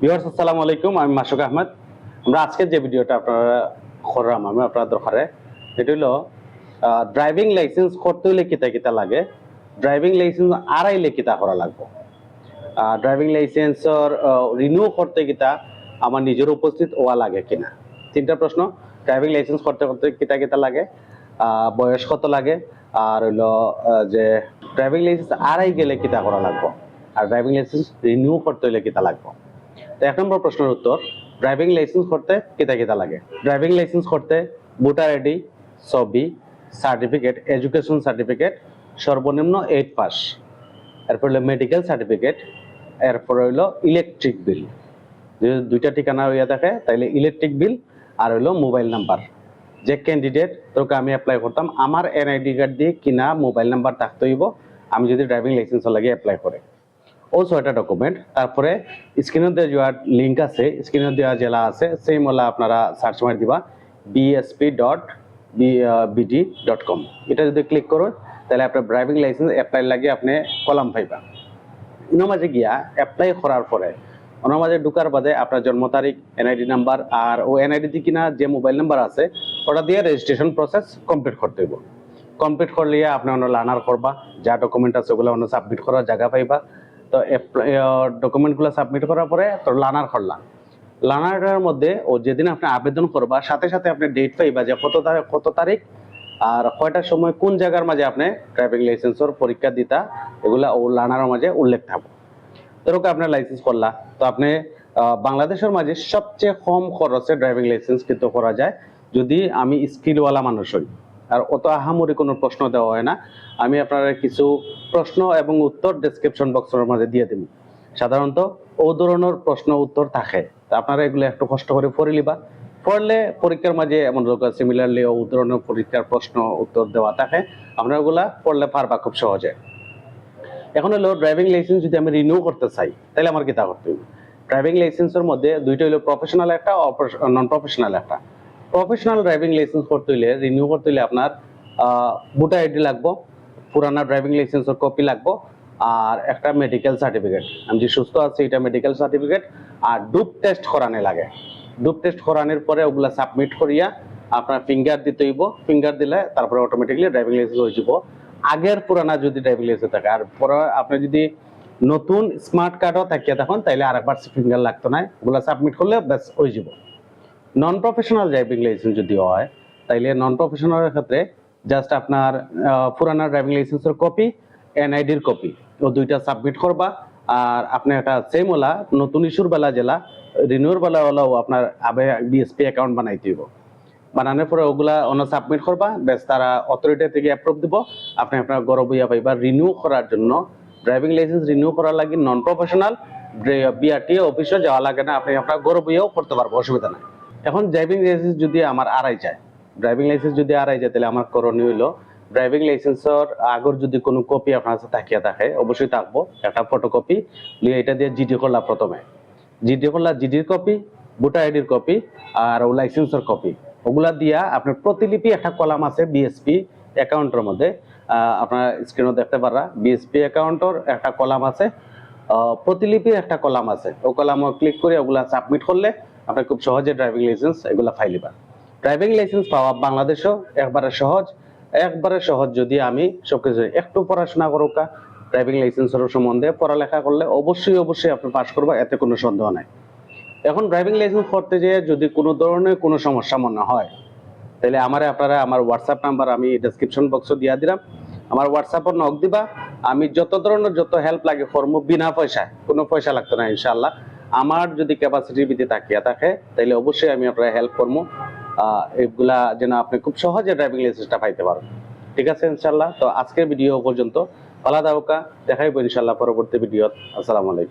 Viewers আসসালামু আলাইকুম, আমি মাসুক আহমেদ। আমরা আজকে যে ভিডিওটা আপনারা করলাম আমি আপনাদের দরকারে এটা হলো ড্রাইভিং লাইসেন্স করতে হলে কিতা কিতা লাগে? ড্রাইভিং লাইসেন্স আড়াইলে কিতা করা লাগবে? ড্রাইভিং লাইসেন্সর রিনিউ করতে কিতা আমার নিজের উপস্থিত ওয়া লাগে কিনা? তিনটা প্রশ্ন। ড্রাইভিং লাইসেন্স করতে করতে কিতা কিতা লাগে? বয়স কত লাগে? আর হইল যে ড্রাইভিং লাইসেন্স আড়াই গেলে কিতা করা লাগবে? আর ড্রাইভিং লাইসেন্স রিনিউ করতে হলে কিতা লাগবে? এক নম্বর প্রশ্নের উত্তর ড্রাইভিং লাইসেন্স করতে কিতা কিতা লাগে? ড্রাইভিং লাইসেন্স করতে ভোটার আইডি ছবি সার্টিফিকেট এডুকেশন সার্টিফিকেট সর্বনিম্ন এইট পাস এরপর হলো মেডিকেল সার্টিফিকেট এরপর হইল ইলেকট্রিক বিল যদি দুইটা ঠিকানা হইয়া থাকে, তাইলে ইলেকট্রিক বিল আর হইল মোবাইল নাম্বার যে ক্যান্ডিডেট তোকে আমি অ্যাপ্লাই করতাম, আমার এনআইডি কার্ড দিয়ে কিনা মোবাইল নাম্বার থাকতে হইব, আমি যদি ড্রাইভিং লাইসেন্স লাগে অ্যাপ্লাই করে। ও ছয়টা ডকুমেন্ট তারপরে স্ক্রিনে দেওয়া যাওয়ার লিঙ্ক আছে স্ক্রিনে দেওয়া জেলা আছে সেই মোলা আপনারা সার্চ মারি দিবা BSP dot BD dot com এটা যদি ক্লিক করো, তাহলে আপনার ড্রাইভিং লাইসেন্স অ্যাপ্লাই লাগে আপনি কলাম পাইবা। ইনো মাঝে গিয়া অ্যাপ্লাই করার পরে ওনার মাঝে ঢুকার বাদে আপনার জন্ম তারিখ এনআইডি নাম্বার আর ও এনআইডি দিয়ে কিনা যে মোবাইল নাম্বার আছে, ওটা দিয়ে রেজিস্ট্রেশন প্রসেস কমপ্লিট করতে হইব। কমপ্লিট করলে আপনি অন্য লার্নার করবা, যা ডকুমেন্ট আছে ওগুলো অন্য সাবমিট করার জায়গা পাইবা। তো ডকুমেন্টগুলো সাবমিট করার পরে তো লার্নার করলাম। লার্নারের মধ্যে ও যেদিন আপনি আবেদন করবা, সাথে সাথে আপনি ডেট পাইবা যে কত তারিখ কত তারিখ আর কয়টার সময় কোন জায়গার মাঝে আপনি ড্রাইভিং লাইসেন্সের পরীক্ষা দিতা, এগুলা ও লার্নারের মাঝে উল্লেখ থাকবে। ধরুক আপনার লাইসেন্স করলা। তো আপনি বাংলাদেশের মাঝে সবচেয়ে কম খরচে ড্রাইভিং লাইসেন্স কিন্তু করা যায় যদি আমি স্কিলওয়ালা মানুষ হই। আর অত আহামরি কোনো প্রশ্ন দেওয়া হয় না। আমি আপনার কিছু প্রশ্ন এবং উত্তর ডেসক্রিপশন বক্সের মাঝে দিয়ে দেব। সাধারণত ও ধরনের প্রশ্ন উত্তর থাকে। আপনারা এগুলো একটু কষ্ট করে পড়ে লিবা পড়লে পরীক্ষার মাঝে এমন সিমিলারলি ও ধরনের পরীক্ষার প্রশ্ন উত্তর দেওয়া থাকে। আপনারা ওগুলা পড়লে পারবা খুব সহজে। এখন হলো ড্রাইভিং লাইসেন্স যদি আমি রিনিউ করতে চাই, তাহলে আমার কি তা করতে হবে ড্রাইভিং লাইসেন্সের মধ্যে দুইটা হলো প্রফেশনাল একটা নন প্রফেশনাল একটা। প্রফেশনাল ড্রাইভিং লাইসেন্স করতে হইলে রিনিউ করতে হইলে আপনার ভোটার আইডি লাগবো, পুরানা ড্রাইভিং লাইসেন্সের কপি লাগবো, আর একটা মেডিকেল সার্টিফিকেট আমি যে সুস্থ আছি, এটা মেডিকেল সার্টিফিকেট আর ডুপ টেস্ট করানো লাগে। ডুপ টেস্ট করানোর পরে ওগুলা সাবমিট করিয়া আপনার ফিঙ্গার দিতে হইব। ফিঙ্গার দিলে তারপরে অটোমেটিকলি ড্রাইভিং লাইসেন্স হয়ে যাব আগের পুরানা যদি ড্রাইভিং লাইসেন্স থাকে, আর পরে আপনি যদি নতুন স্মার্ট কার্ডও থাকিয়া তখন, তাইলে আরেকবার ফিঙ্গার লাগতো না। ওগুলা সাবমিট করলে ব্যাস হয়ে যাব নন প্রফেশনাল ড্রাইভিং লাইসেন্স যদি হয়, তাইলে নন প্রফেশনালের ক্ষেত্রে জাস্ট আপনার পুরানা ড্রাইভিং লাইসেন্সের কপি এনআইডির কপি ও দুইটা সাবমিট করবা। আর আপনি একটা সেম ওলা, নতুন ইস্যুর বেলা জেলা রিনিউর বেলা হলেও আপনার আবে বিএসপি অ্যাকাউন্ট বানাইতে হইব। বানানোর পরে ওগুলা অন্য সাবমিট করবা বেশ তারা অথরিটি থেকে অ্যাপ্রুভ দিব। আপনি আপনার গরব হইয়া পাইবা রিনিউ করার জন্য। ড্রাইভিং লাইসেন্স রিনিউ করার লাগি নন প্রফেশনাল বিআরটি অফিসে যাওয়া লাগে না। আপনি আপনার গরব করতে পারব, অসুবিধা নাই। এখন ড্রাইভিং লাইসেন্স যদি আমার আড়াই যায় ড্রাইভিং লাইসেন্স যদি আড়াই যায় তাহলে আমার করণীয় হইল ড্রাইভিং লাইসেন্সের আগর যদি কোনো কপি আপনার কাছে থাকিয়া থাকে অবশ্যই থাকব। একটা ফটোকপি নিয়ে এটা দিয়ে জিডি করলা প্রথমে। জিডি করলা জিডির কপি ভোটার আইডির কপি আর ও লাইসেন্সের কপি ওগুলা দিয়া আপনার প্রতিলিপি একটা কলাম আছে বিএসপি অ্যাকাউন্টের মধ্যে। আপনার স্ক্রিনও দেখতে পারা বিএসপি অ্যাকাউন্টের একটা কলাম আছে। আহ, প্রতিলিপির একটা কলাম আছে। ও কলামও ক্লিক করে ওগুলা সাবমিট করলে আপনি খুব সহজে ড্রাইভিং লাইসেন্স এগুলা ফাইলিবা ড্রাইভিং লাইসেন্স পাওয়া বাংলাদেশেও একবারে সহজ। একবারে সহজ যদি আমি সবকিছু একটু পড়াশোনা করুকা ড্রাইভিং লাইসেন্সের সম্বন্ধে পড়ালেখা করলে অবশ্যই অবশ্যই আপনি পাস করবা, এতে কোনো সন্দেহ নাই। এখন ড্রাইভিং লাইসেন্স করতে যেয়ে যদি কোনো ধরনের কোনো সমস্যা মনে হয়, তাহলে আমারে আপনারা আমার হোয়াটসঅ্যাপ নাম্বার আমি ডেসক্রিপশন বক্সে দিয়া দিলাম। আমার হোয়াটসঅ্যাপে নক দিবা। আমি যত ধরনের যত হেল্প লাগে ফর্ম বিনা পয়সায়, কোনো পয়সা লাগতো না ইনশাল্লাহ আমার যদি ক্যাপাসিটির ভিত্তি তাকিয়া থাকে তাহলে অবশ্যই আমি আপনারা হেল্প করব। এগুলা যেন আপনি খুব সহজে ড্রাইভিং লাইসেন্সটা পাইতে পারেন। ঠিক আছে ইনশাল্লাহ তো আজকের ভিডিও পর্যন্ত। আলাদা থাকা দেখাইব ইনশাল্লাহ পরবর্তী ভিডিও আসসালামু আলাইকুম।